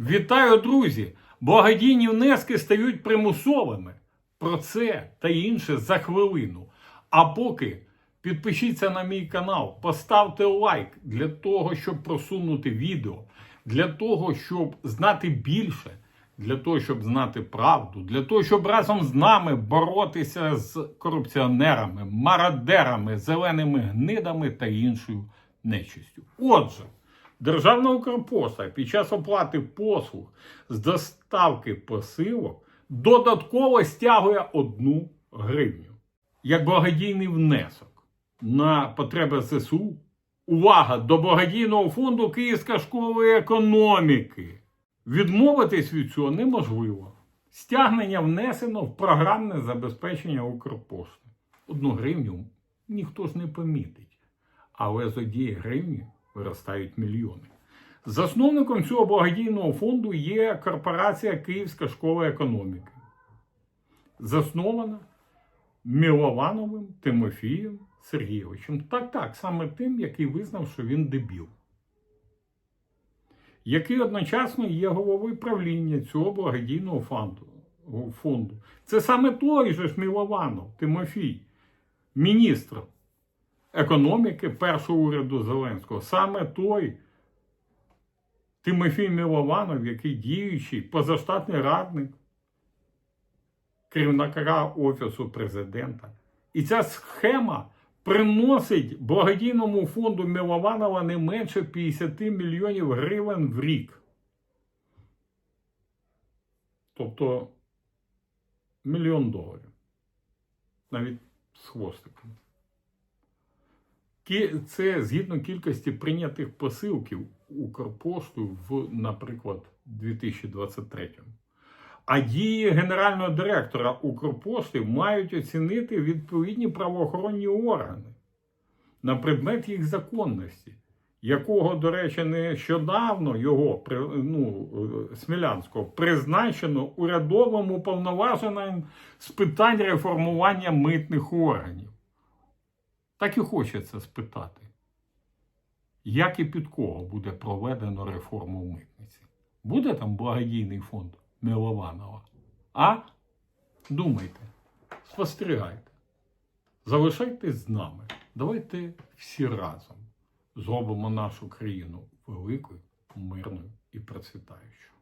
Вітаю, друзі! Благодійні внески стають примусовими. Про це та інше за хвилину. А поки підпишіться на мій канал, поставте лайк для того, щоб просунути відео, для того, щоб знати більше, для того, щоб знати правду, для того, щоб разом з нами боротися з корупціонерами, мародерами, зеленими гнидами та іншою нечистю. Отже. Державна Укрпошта під час оплати послуг з доставки посилок додатково стягує одну гривню як благодійний внесок на потреби ЗСУ. Увага до благодійного фонду Київська школа економіки. Відмовитись від цього неможливо. Стягнення внесено в програмне забезпечення Укрпошти. Одну гривню ніхто ж не помітить. Але з однієї гривні виростають мільйони. Засновником цього благодійного фонду є корпорація Київська школа економіки, заснована Міловановим Тимофієм Сергійовичем. Так, так, саме тим, який визнав, що він дебіл. Який одночасно є головою правління цього благодійного фонду. Це саме той же ж Мілованов Тимофій, міністр економіки першого уряду Зеленського. Саме той Тимофій Мілованов, який діючий позаштатний радник керівника Офісу президента. І ця схема приносить благодійному фонду Мілованова не менше 50 мільйонів гривень в рік. Тобто мільйон доларів. Навіть з хвостиком. Це згідно кількості прийнятих посилків Укрпоштою в, наприклад, 2023. А дії генерального директора Укрпошти мають оцінити відповідні правоохоронні органи на предмет їх законності, якого, до речі, нещодавно його ну, Смілянського призначено урядовим уповноваженим з питань реформування митних органів. Так і хочеться спитати, як і під кого буде проведено реформу митниці? Буде там благодійний фонд Милованова? А? Думайте, спостерігайте, залишайтесь з нами. Давайте всі разом зробимо нашу країну великою, мирною і процвітаючою.